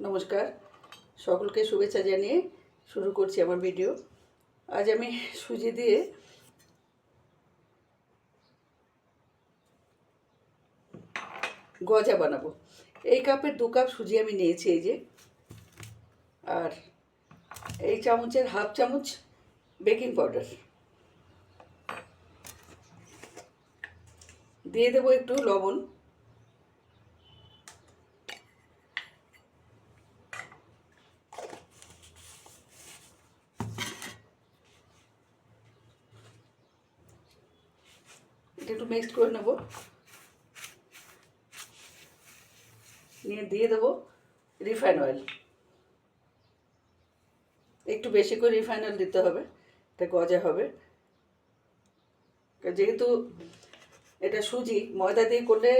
নমস্কার। সকলকে শুভেচ্ছা জানিয়ে শুরু করছি আমার ভিডিও। আজ আমি সুজি দিয়ে গজা বানাবো। এই কাপের দু কাপ সুজি আমি নিয়েছি এই যে। আর এই চামচের হাফ চামচ বেকিং পাউডার। দিয়ে দেবো একটু লবণ। একটু মিক্সড করে নেব। নিয়ে দিয়ে দেবো রিফাইন অয়েল একটু বেশি করে রিফাইন অয়েল দিতে হবে, এটা গজা হবে। যেহেতু এটা সুজি, ময়দা দিয়ে করলে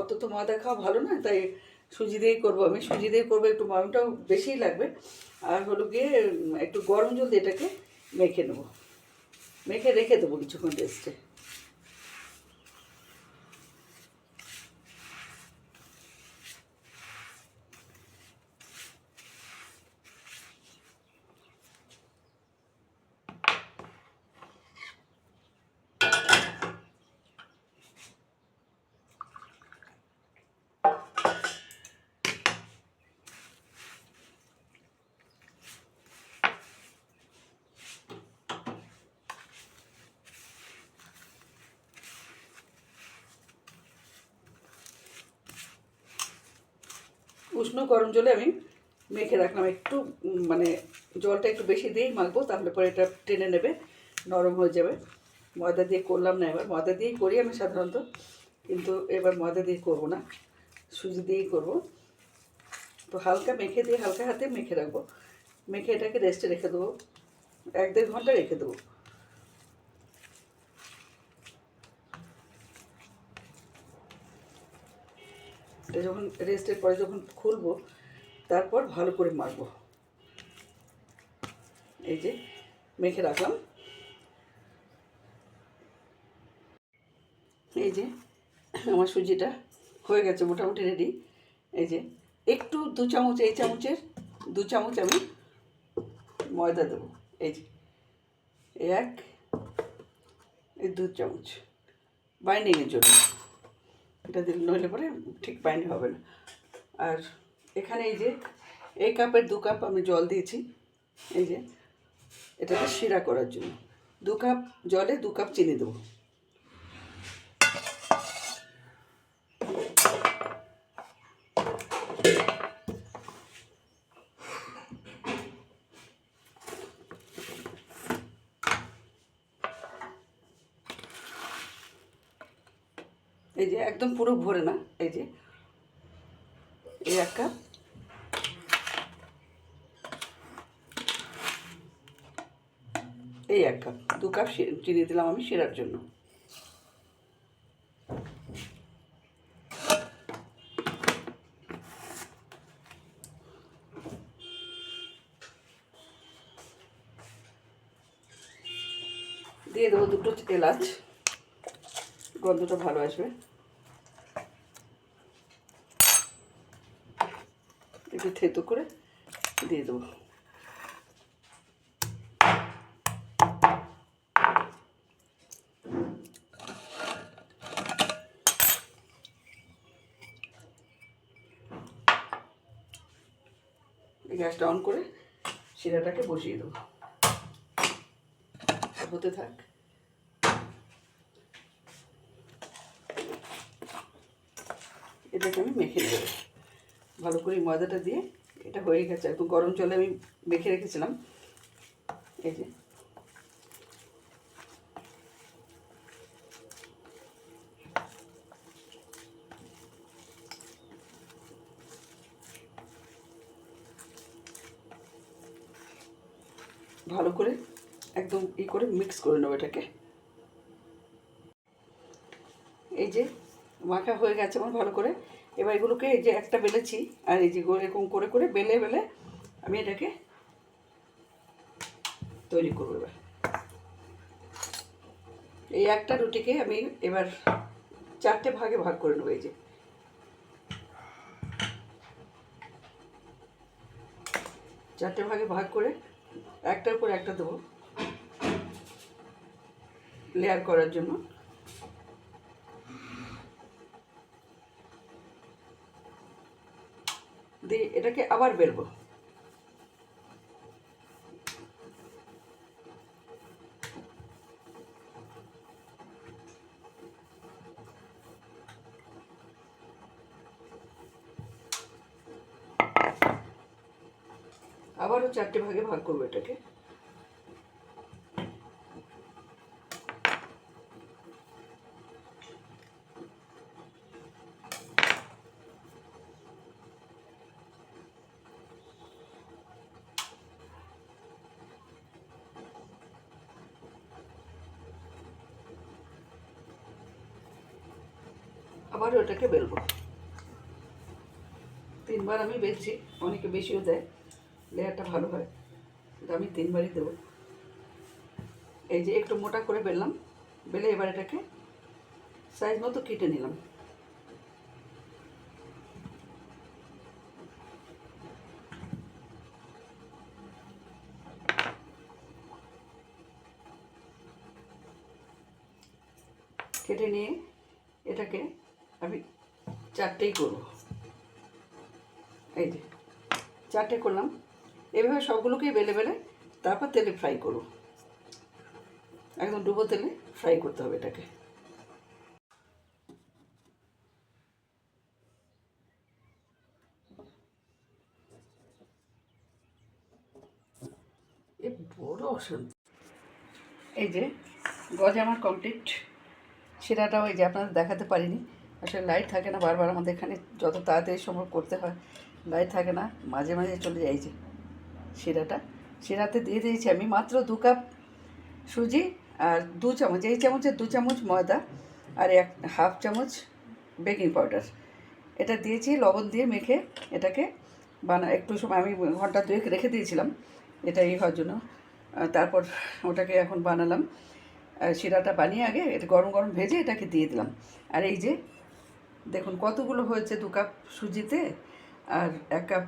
অত তো ময়দা খাওয়া ভালো না, তাই সুজি দিয়েই করব আমি। সুজি দিয়ে করব, একটু ময়মটাও বেশিই লাগবে। আর হলো গিয়ে, একটু গরম জল দিয়ে এটাকে মেখে নেব। মেখে রেখে দেবো কিছুক্ষণ রেস্টে উষ্ণ গরম জলে আমি মেখে রাখলাম। একটু মানে জলটা একটু বেশি দিয়েই মাখবো, তাহলে পরে এটা টেনে নেবে, নরম হয়ে যাবে। ময়দা দিয়ে করলাম না এবার। ময়দা দিয়েই করি আমি সাধারণত, কিন্তু এবার ময়দা দিয়ে করব না। সুজি দিয়েই করব। তো হালকা মেখে দিয়ে, হালকা হাতে মেখে রাখব। মেখে এটাকে রেস্টে রেখে দেবো। এক দেড় ঘণ্টা রেখে দেবো। এটা যখন রেস্টের পরে যখন খুলবো, তারপর ভালো করে মাখবো। এই যে মেখে রাখলাম। এই যে আমার সুজিটা হয়ে গেছে, মোটামুটি রেডি এই যে একটু দু চামচ, এই চামচের দু চামচ আমি ময়দা দেবো। এই যে এক, এই দু চামচ। বাইন্ডিংয়ের জন্য। এটা দিলে নইলে পরে ঠিক বাইন্ডিং হবে না। আর এখানে এই যে, এই কাপের দু কাপ আমি জল দিয়েছি, এই যে, এটাকে শিরা করার জন্য। দু কাপ জলে দু কাপ চিনি দেবো। এই যে একদম পুরো ভরে না, এই যে। এই এক কাপ। এই এক কাপ, দু কাপ চিনি দিলাম আমি শিরার জন্য। দিয়ে দেবো দুটো এলাচ। গন্ধটা ভালো আসবে। একটু থেতো করে দিয়ে দেবো। গ্যাসটা অন করে শিরাটাকে বসিয়ে দেবো। হতে থাক। এটাকে আমি মেখে নেব। ভালো করে ময়দাটা দিয়ে এটা হয়ে গেছে। একটু গরম জলে আমি মেখে রেখেছিলাম। এই যে। ভালো করে একদম ই করে মিক্স করে নেব এটাকে এই যে মাখা হয়ে গেছে আমার ভালো করে। এবার এগুলোকে এই যে একটা বেলেছি, আর এই যে এরকম করে করে বেলে বেলে আমি এটাকে তৈরি করব এবার। এই একটা রুটিকে আমি এবার চারটে ভাগে ভাগ করে নেব এই যে। চারটে ভাগে ভাগ করে একটার পর একটা দেবো। লেয়ার করার জন্য। দিয়ে এটাকে আবার বেলবো আবারও চারটে ভাগে ভাগ করব এটাকে। আবারও এটাকে বেলবো। তিনবার আমি বেলছি, অনেকে বেশিও দেয়, লেয়ারটা ভালো হয়, কিন্তু আমি তিনবারই দেবো। এই যে একটু মোটা করে বেললাম, বেলে এবার এটাকে সাইজ মতো কেটে নিলাম। কেটে নিয়ে এটাকে আমি চারটেই করব। এই যে, চারটে করলাম। এভাবে সবগুলোকেই বেলে বেলে তারপর তেলে ফ্রাই করব। একদম ডুবো তেলে ফ্রাই করতে হবে এটাকে। এ বড় অশান্তি এই যে, গজ আমার কমপ্লিট সেরাটাও এই যে আপনাদের দেখাতে পারিনি। আসলে লাইট থাকে না বারবার আমাদের এখানে যত তাড়াতাড়ি সম্ভব করতে হয়। লাইট থাকে না, মাঝে মাঝে চলে যায় এই যে শিরাটা। শিরাতে দিয়ে দিয়েছি আমি মাত্র দু কাপ সুজি আর দু চামচ এই চামচের দু চামচ ময়দা আর এক হাফ চামচ বেকিং পাউডার এটা দিয়েছি, লবণ দিয়ে মেখে এটাকে বানা, একটু সময় আমি ঘণ্টা দুয়েক রেখে দিয়েছিলাম, এটা এই হওয়ার জন্য। তারপর ওটাকে এখন বানালাম। শিরাটা বানিয়ে আগে এটা গরম গরম ভেজে এটাকে দিয়ে দিলাম। আর এই যে দেখুন, কতগুলো হয়েছে দু কাপ সুজিতে আর এক কাপ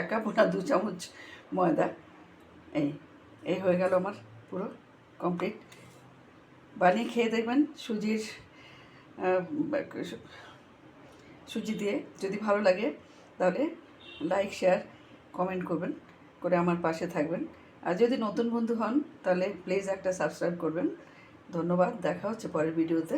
এক কাপ না, দু চামচ ময়দা। এই এই হয়ে গেল আমার পুরো কমপ্লিট বানিয়ে খেয়ে দেখবেন সুজির সুজি দিয়ে যদি ভালো লাগে তাহলে লাইক শেয়ার কমেন্ট করবেন, করে আমার পাশে থাকবেন। আর যদি নতুন বন্ধু হন তাহলে প্লিজ একটা সাবস্ক্রাইব করবেন। ধন্যবাদ, দেখা হচ্ছে পরের ভিডিওতে